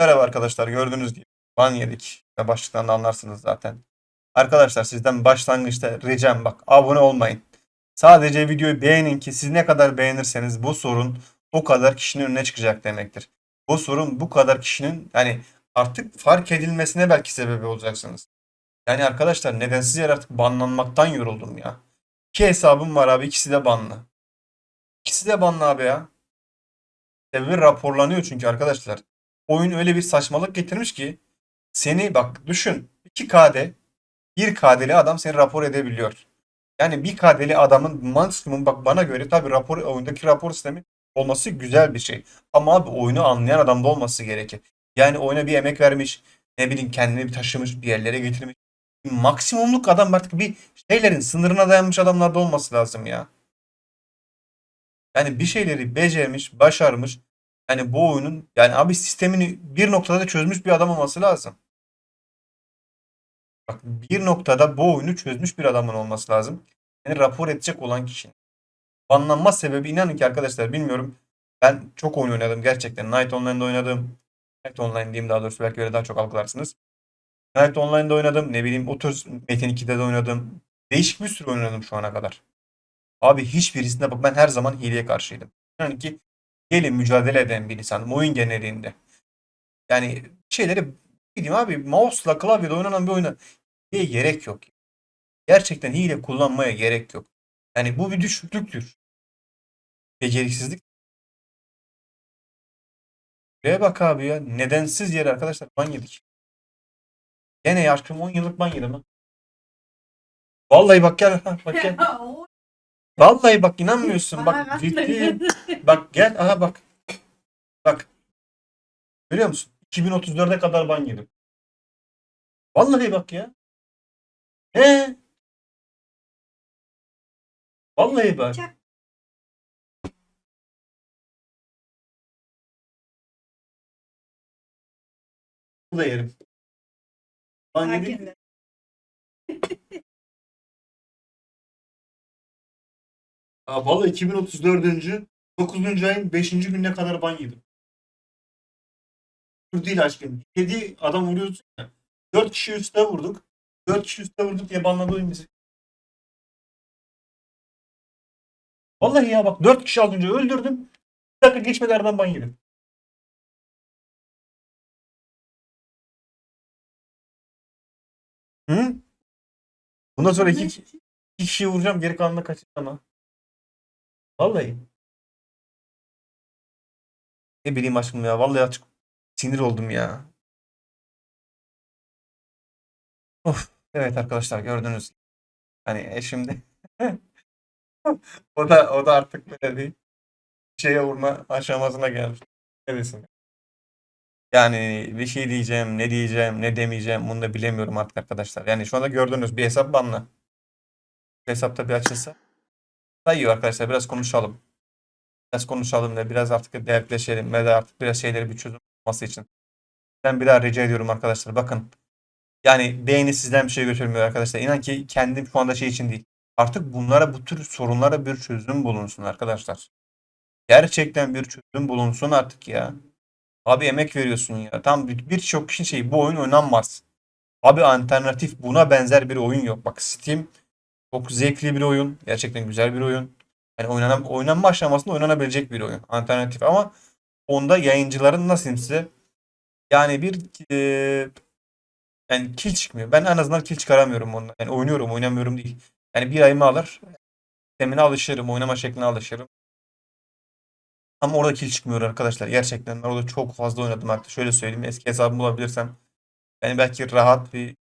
Merhaba arkadaşlar gördüğünüz gibi ban yedik ve başlıktan da anlarsınız zaten. Arkadaşlar sizden başlangıçta ricam bak abone olmayın. Sadece videoyu beğenin ki siz ne kadar beğenirseniz bu sorun o kadar kişinin önüne çıkacak demektir. Bu sorun bu kadar kişinin yani artık fark edilmesine belki sebebi olacaksınız. Yani arkadaşlar nedensiz yere artık banlanmaktan yoruldum ya. İki hesabım var abi ikisi de banlı. İkisi de banlı abi ya. Sebebi raporlanıyor çünkü arkadaşlar. Oyun öyle bir saçmalık getirmiş ki seni bak düşün 2 KD 1 KD'li adam seni rapor edebiliyor. Yani bir KD'li adamın maksimum bak bana göre tabii rapor oyundaki rapor sistemi olması güzel bir şey. Ama abi oyunu anlayan adamda olması gerekir. Yani oyuna bir emek vermiş, ne bileyim kendini bir taşımış, bir yerlere getirmiş. Maksimumluk adam artık bir şeylerin sınırına dayanmış adamlarda olması lazım ya. Yani bir şeyleri becermiş, başarmış. Yani bu oyunun yani abi sistemini bir noktada çözmüş bir adam olması lazım. Bak bir noktada bu oyunu çözmüş bir adamın olması lazım. Yani rapor edecek olan kişinin. Banlanma sebebi inanın ki arkadaşlar bilmiyorum. Ben çok oyun oynadım gerçekten. Night Online'da oynadım. Night Online diyeyim daha doğrusu belki öyle daha çok algılarsınız. Night Online'da oynadım. Ne bileyim o tür Metin 2'de de oynadım. Değişik bir sürü oynadım şu ana kadar. Abi hiçbirisinde bak ben her zaman hileye karşıydım. Yani ki gelin mücadele eden bir insanım oyun genelinde. Yani şeyleri bileyim abi mouse'la klavyede oynanan bir oyuna hileye gerek yok. Gerçekten hile kullanmaya gerek yok. Yani bu bir düşüklüktür. Beceriksizlik. Buraya bak abi ya. Nedensiz yere arkadaşlar ban yedik. Gene yaşım 10 yıllık ban yedim lan. Vallahi bak gel. ha, Bak gel. Vallahi bak inanmıyorsun. Bak ciddiyim. Bak gel. Aha bak. Bak. Görüyor musun? 2034'e kadar ban yedim. Vallahi bak ya. He. Vallahi bak. Bu da yerim. Ban yedim. Aa, vallahi 2034. 9. ayın 5. gününe kadar ban yedim. Dur değil aşkım. 7 adam vuruyorsun ya. 4 kişi üstte vurduk. 4 kişi üstte vurduk diye banladı oyun bizi. Vallahi ya bak 4 kişi az önce öldürdüm. Bir dakika geçmeden aradan ban yedim. Hı? Bundan sonra iki, iki kişiyi vuracağım geri kalanına kaçacağım ama. Vallahi. Ne bileyim aşkım ya. Vallahi açık sinir oldum ya. Of. Evet arkadaşlar gördünüz. Hani e şimdi o da o da artık böyle bir şeye vurma aşamasına gelmiş. Ne desin? Yani bir şey diyeceğim, ne diyeceğim, ne demeyeceğim bunu da bilemiyorum artık arkadaşlar. Yani şu anda gördüğünüz bir hesap banlı. Hesapta bir açılsa sayıyor arkadaşlar biraz konuşalım. Biraz konuşalım da biraz artık dertleşelim ve de artık biraz şeyleri bir çözüm olması için. Ben bir daha rica ediyorum arkadaşlar bakın. Yani beğeni sizden bir şey götürmüyor arkadaşlar. İnan ki kendim şu anda şey için değil. Artık bunlara bu tür sorunlara bir çözüm bulunsun arkadaşlar. Gerçekten bir çözüm bulunsun artık ya. Abi emek veriyorsun ya. Tam bir- birçok kişi şey bu oyun oynanmaz. Abi alternatif buna benzer bir oyun yok. Bak Steam çok zevkli bir oyun. Gerçekten güzel bir oyun. Yani oynanan, oynanma aşamasında oynanabilecek bir oyun. Alternatif ama onda yayıncıların nasıl size yani bir e, yani kill çıkmıyor. Ben en azından kill çıkaramıyorum ondan. Yani oynuyorum, oynamıyorum değil. Yani bir ayımı alır. Sistemine alışırım, oynama şekline alışırım. Ama orada kill çıkmıyor arkadaşlar. Gerçekten orada çok fazla oynadım artık. Şöyle söyleyeyim. Eski hesabımı bulabilirsem. Yani belki rahat bir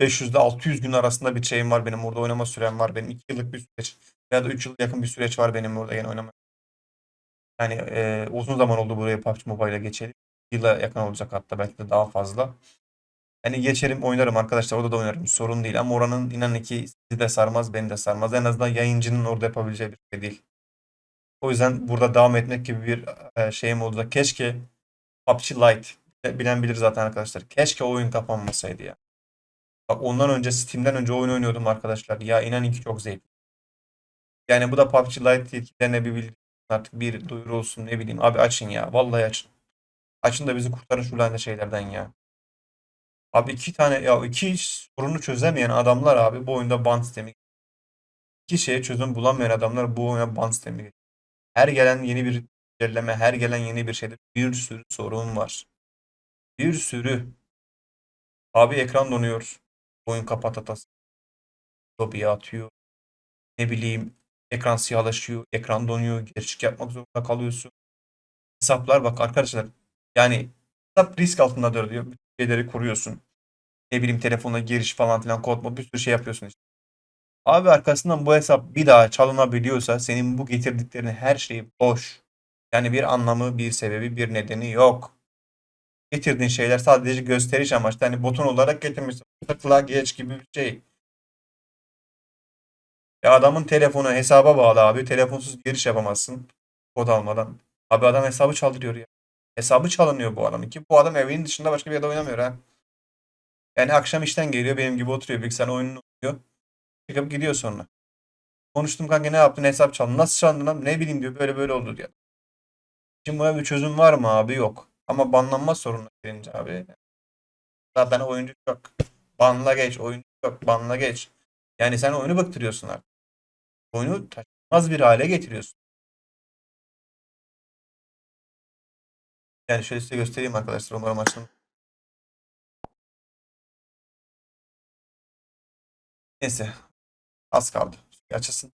500 ile 600 gün arasında bir şeyim var benim orada oynama sürem var benim 2 yıllık bir süreç ya da 3 yıl yakın bir süreç var benim orada yine oynama. Yani e, uzun zaman oldu buraya PUBG Mobile'a geçelim. Yıla yakın olacak hatta belki de daha fazla. Yani geçerim oynarım arkadaşlar orada da oynarım sorun değil ama oranın inanın ki sizi de sarmaz beni de sarmaz. En azından yayıncının orada yapabileceği bir şey değil. O yüzden burada devam etmek gibi bir e, şeyim oldu da keşke PUBG Lite bilen bilir zaten arkadaşlar. Keşke oyun kapanmasaydı ya. Bak ondan önce Steam'den önce oyun oynuyordum arkadaşlar. Ya inanın ki çok zevkli. Yani bu da PUBG Lite yetkililerine bir bildirim artık bir duyuru olsun ne bileyim. Abi açın ya. Vallahi açın. Açın da bizi kurtarın şu lanet şeylerden ya. Abi iki tane ya iki sorunu çözemeyen adamlar abi bu oyunda ban sistemi. İki şeye çözüm bulamayan adamlar bu oyuna ban sistemi. Her gelen yeni bir güncelleme, her gelen yeni bir şeyde bir sürü sorun var. Bir sürü. Abi ekran donuyor. Oyun kapat hatası. Lobiye atıyor. Ne bileyim ekran siyahlaşıyor, ekran donuyor, geçiş yapmak zorunda kalıyorsun. Hesaplar bak arkadaşlar. Yani hesap risk altındadır diyor. Bütün şeyleri kuruyorsun. Ne bileyim telefona giriş falan filan kodma bir sürü şey yapıyorsun işte. Abi arkasından bu hesap bir daha çalınabiliyorsa senin bu getirdiklerin her şeyi boş. Yani bir anlamı, bir sebebi, bir nedeni yok. Getirdiğin şeyler sadece gösteriş amaçlı. Hani botun olarak getirmişsin. Tıkla geç gibi bir şey. Ya adamın telefonu hesaba bağlı abi. Telefonsuz giriş yapamazsın. Kod almadan. Abi adam hesabı çaldırıyor ya. Hesabı çalınıyor bu adamın ki. Bu adam evinin dışında başka bir yerde oynamıyor ha. Yani akşam işten geliyor benim gibi oturuyor bilgisayar oyununu oynuyor. Çıkıp gidiyor sonra. Konuştum kanka ne yaptın hesap çaldın. Nasıl çaldın lan? Ne bileyim diyor böyle böyle oldu diyor. Şimdi buna bir çözüm var mı abi? Yok. Ama banlanma sorunu gelince abi. Zaten oyuncu çok. Banla geç. Oyuncu çok. Banla geç. Yani sen oyunu bıktırıyorsun artık. Oyunu taşınmaz bir hale getiriyorsun. Yani şöyle size göstereyim arkadaşlar. Umarım açılır. Neyse. Az kaldı. Açılsın.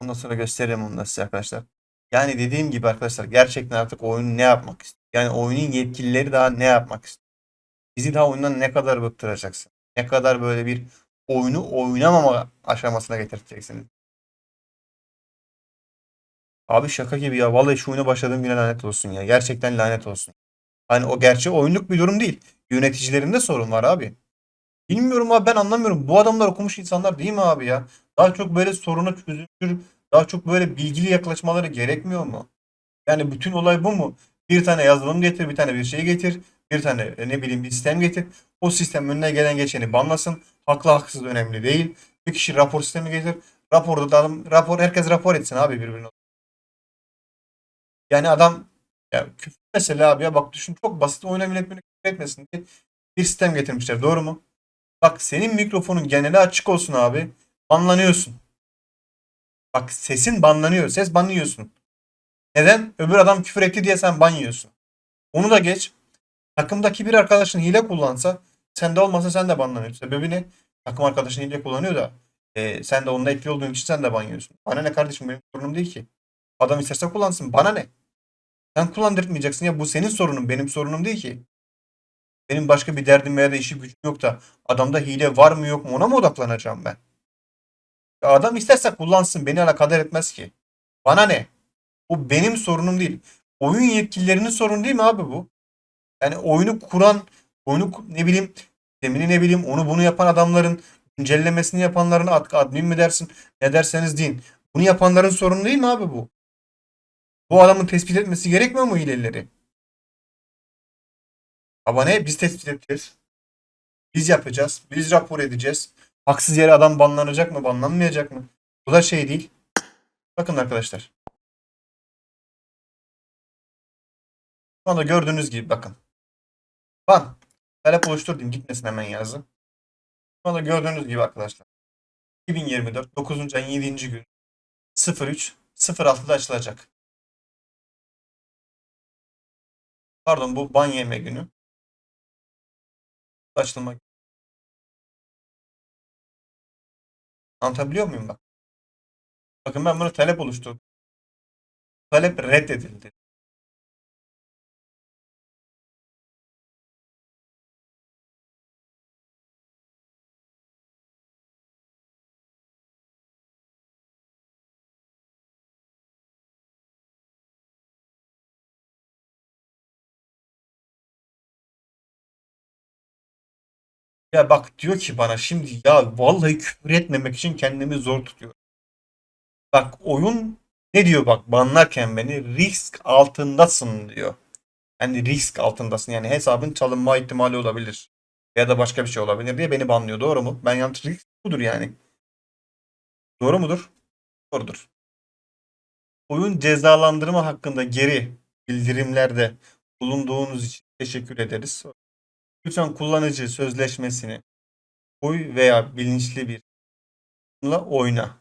Ondan sonra gösteririm onu da size arkadaşlar. Yani dediğim gibi arkadaşlar gerçekten artık oyun ne yapmak istiyor? Yani oyunun yetkilileri daha ne yapmak istiyor? Bizi daha oyundan ne kadar bıktıracaksın? Ne kadar böyle bir oyunu oynamama aşamasına getireceksiniz? Abi şaka gibi ya. Vallahi şu oyuna başladığım güne lanet olsun ya. Gerçekten lanet olsun. Hani o gerçi oyunluk bir durum değil. Yöneticilerinde sorun var abi. Bilmiyorum abi ben anlamıyorum. Bu adamlar okumuş insanlar değil mi abi ya? Daha çok böyle soruna çözülür, daha çok böyle bilgili yaklaşmaları gerekmiyor mu? Yani bütün olay bu mu? Bir tane yazılım getir, bir tane bir şey getir, bir tane e, ne bileyim bir sistem getir. O sistem önüne gelen geçeni banlasın. Haklı haksız önemli değil. Bir kişi rapor sistemi getir. Raporda da adam, rapor herkes rapor etsin abi birbirine. Yani adam ya küfür mesela abi ya bak düşün çok basit oyuna yönetmeni küfür etmesin diye bir sistem getirmişler. Doğru mu? Bak senin mikrofonun geneli açık olsun abi. Banlanıyorsun. Bak sesin banlanıyor. Ses banlıyorsun. Neden? Öbür adam küfür etti diye sen ban yiyorsun. Onu da geç. Takımdaki bir arkadaşın hile kullansa sen de olmasa sen de banlanıyorsun. Sebebi ne? Takım arkadaşın hile kullanıyor da e, sen de onunla ekli olduğun için sen de ban yiyorsun. Bana ne kardeşim benim sorunum değil ki. Adam isterse kullansın. Bana ne? Sen kullandırtmayacaksın ya bu senin sorunun benim sorunum değil ki. Benim başka bir derdim veya da işi gücüm yok da adamda hile var mı yok mu ona mı odaklanacağım ben? Adam isterse kullansın beni alakadar etmez ki. Bana ne? Bu benim sorunum değil. Oyun yetkililerinin sorunu değil mi abi bu? Yani oyunu kuran, oyunu ne bileyim demini ne bileyim onu bunu yapan adamların güncellemesini yapanların ad- admin mi dersin ne derseniz deyin. Bunu yapanların sorunu değil mi abi bu? Bu adamın tespit etmesi gerekmiyor mu hileleri? Ama ne? Biz tespit edeceğiz. Biz yapacağız. Biz rapor edeceğiz. Haksız yere adam banlanacak mı, banlanmayacak mı? Bu da şey değil. Bakın arkadaşlar. Şu anda gördüğünüz gibi bakın. Ban. Talep oluştur diyeyim. Gitmesin hemen yazın. Şu anda gördüğünüz gibi arkadaşlar. 2024 9. ayın 7. gün 03 06'da açılacak. Pardon bu ban yeme günü. Açılma Anlatabiliyor muyum bak? Bakın ben bunu talep oluşturdum. Talep reddedildi. Ya bak diyor ki bana şimdi ya vallahi küfür etmemek için kendimi zor tutuyorum. Bak oyun ne diyor bak banlarken beni risk altındasın diyor. Yani risk altındasın yani hesabın çalınma ihtimali olabilir. Ya da başka bir şey olabilir diye beni banlıyor. Doğru mu? Ben yanlış risk budur yani. Doğru mudur? Doğrudur. Oyun cezalandırma hakkında geri bildirimlerde bulunduğunuz için teşekkür ederiz. Lütfen kullanıcı sözleşmesini koy veya bilinçli bir bununla oyna.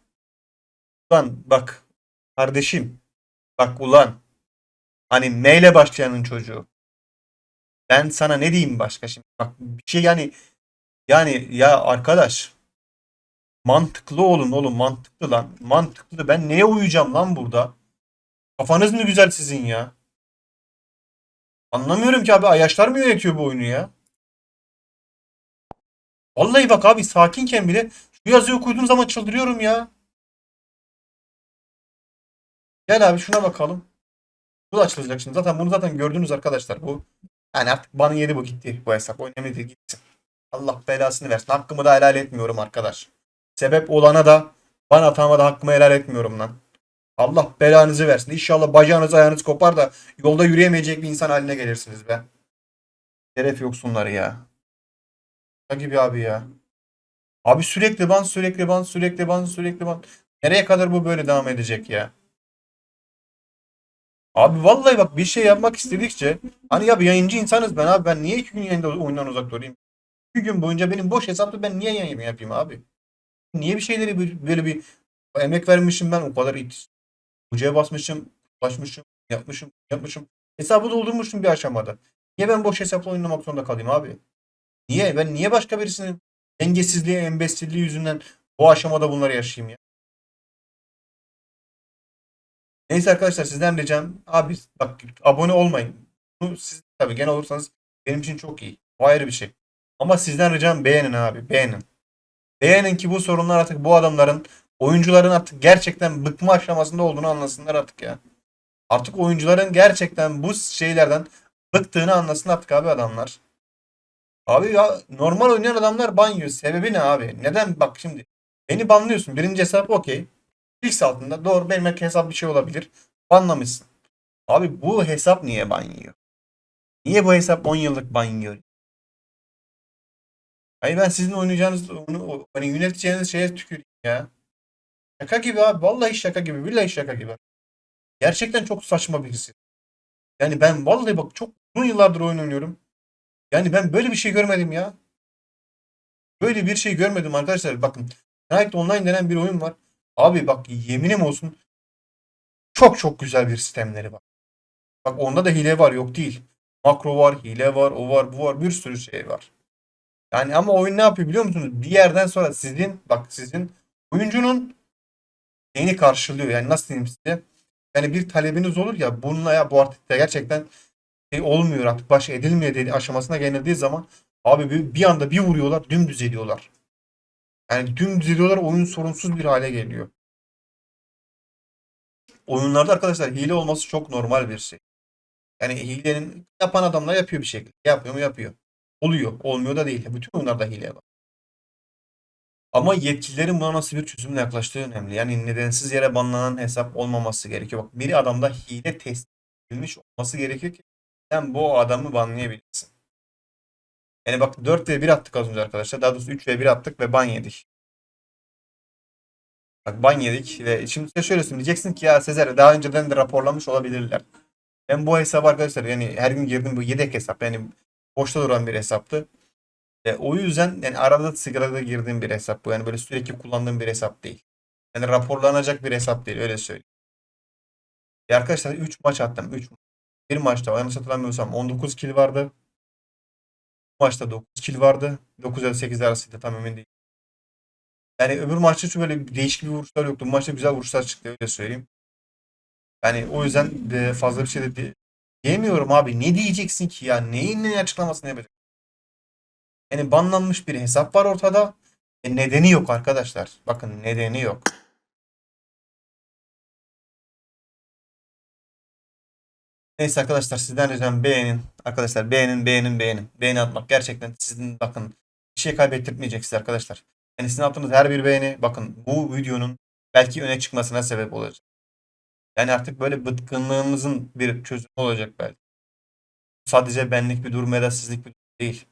Ulan bak kardeşim bak ulan hani M ile başlayanın çocuğu. Ben sana ne diyeyim başka şimdi? Bak bir şey yani yani ya arkadaş mantıklı olun oğlum mantıklı lan. Mantıklı. Ben neye uyuyacağım lan burada? Kafanız mı güzel sizin ya? Anlamıyorum ki abi Ayaşlar mı yönetiyor bu oyunu ya? Vallahi bak abi sakinken bile şu yazıyı okuduğum zaman çıldırıyorum ya. Gel abi şuna bakalım. Bu da açılacak şimdi. Zaten bunu zaten gördünüz arkadaşlar. Bu yani artık bana yedi bu gitti bu hesap. Önemli değil gitsin. Allah belasını versin. Hakkımı da helal etmiyorum arkadaş. Sebep olana da bana atama da hakkımı helal etmiyorum lan. Allah belanızı versin. İnşallah bacağınız ayağınız kopar da yolda yürüyemeyecek bir insan haline gelirsiniz be. Şeref yoksunları ya. Gibi abi ya. Abi sürekli ban sürekli ban sürekli ban sürekli ban. Nereye kadar bu böyle devam edecek ya? Abi vallahi bak bir şey yapmak istedikçe hani ya bir yayıncı insanız ben abi ben niye iki gün yayında oyundan uzak durayım? İki gün boyunca benim boş hesapta ben niye yayın yapayım abi? Niye bir şeyleri böyle bir emek vermişim ben o kadar it. Ucuya basmışım, ulaşmışım, yapmışım, yapmışım. Hesabı doldurmuşum bir aşamada. Niye ben boş hesapla oynamak zorunda kalayım abi? Niye? Ben niye başka birisinin dengesizliği, embessilliği yüzünden bu aşamada bunları yaşayayım ya? Neyse arkadaşlar sizden ricam abi bak abone olmayın. Bu siz tabii genel olursanız benim için çok iyi. O ayrı bir şey. Ama sizden ricam beğenin abi beğenin. Beğenin ki bu sorunlar artık bu adamların oyuncuların artık gerçekten bıkma aşamasında olduğunu anlasınlar artık ya. Artık oyuncuların gerçekten bu şeylerden bıktığını anlasın artık abi adamlar. Abi ya normal oynayan adamlar ban. Sebebi ne abi? Neden? Bak şimdi beni banlıyorsun. Birinci hesap okey. X altında doğru benim hesap bir şey olabilir. Banlamışsın. Abi bu hesap niye ban? Niye bu hesap 10 yıllık ban yiyor? Hayır ben sizin oynayacağınız onu hani yöneteceğiniz şeye tüküreyim ya. Şaka gibi abi. Vallahi şaka gibi. Billahi şaka gibi. Gerçekten çok saçma birisi. Yani ben vallahi bak çok uzun yıllardır oyun oynuyorum. Yani ben böyle bir şey görmedim ya. Böyle bir şey görmedim arkadaşlar. Bakın Night Online denen bir oyun var. Abi bak yeminim olsun. Çok çok güzel bir sistemleri var. Bak onda da hile var yok değil. Makro var, hile var, o var, bu var. Bir sürü şey var. Yani ama oyun ne yapıyor biliyor musunuz? Bir yerden sonra sizin bak sizin oyuncunun şeyini karşılıyor. Yani nasıl diyeyim size? Yani bir talebiniz olur ya bununla ya bu artık gerçekten olmuyor artık baş edilmiyor dedi aşamasına geldiği zaman abi bir, bir anda bir vuruyorlar dümdüz ediyorlar. Yani dümdüz ediyorlar oyun sorunsuz bir hale geliyor. Oyunlarda arkadaşlar hile olması çok normal bir şey. Yani hilenin yapan adamlar yapıyor bir şekilde. Yapıyor mu yapıyor. Oluyor. Olmuyor da değil. Bütün oyunlarda hile var. Ama yetkililerin buna nasıl bir çözümle yaklaştığı önemli. Yani nedensiz yere banlanan hesap olmaması gerekiyor. Bak biri adamda hile tespit edilmiş olması gerekiyor ki sen bu adamı banlayabilirsin. Yani bak 4 ve 1 attık az önce arkadaşlar. Daha doğrusu 3 ve 1 attık ve ban yedik. Bak ban yedik ve şimdi size şöyle söyleyeyim. Diyeceksin ki ya Sezer daha önceden de raporlamış olabilirler. Ben bu hesabı arkadaşlar yani her gün girdim bu yedek hesap. Yani boşta duran bir hesaptı. E, o yüzden yani arada sigarada girdiğim bir hesap bu. Yani böyle sürekli kullandığım bir hesap değil. Yani raporlanacak bir hesap değil öyle söyleyeyim. E arkadaşlar 3 maç attım. 3 bir maçta yanlış hatırlamıyorsam 19 kill vardı. Bu maçta 9 kill vardı. 9 ya da 8 arasıydı tam emin değilim. Yani öbür maçta hiç böyle değişik bir vuruşlar yoktu. Bu maçta güzel vuruşlar çıktı öyle söyleyeyim. Yani o yüzden de fazla bir şey de di- diyemiyorum abi. Ne diyeceksin ki ya? Neyin ne açıklamasını yapacak? Yani banlanmış bir hesap var ortada. E nedeni yok arkadaşlar. Bakın nedeni yok. Neyse arkadaşlar sizden ricam beğenin. Arkadaşlar beğenin beğenin beğenin. Beğeni atmak gerçekten sizin bakın bir şey kaybettirmeyecek size arkadaşlar. Yani sizin yaptığınız her bir beğeni bakın bu videonun belki öne çıkmasına sebep olacak. Yani artık böyle bıtkınlığımızın bir çözümü olacak belki. Sadece benlik bir durum ya da sizlik bir durum değil.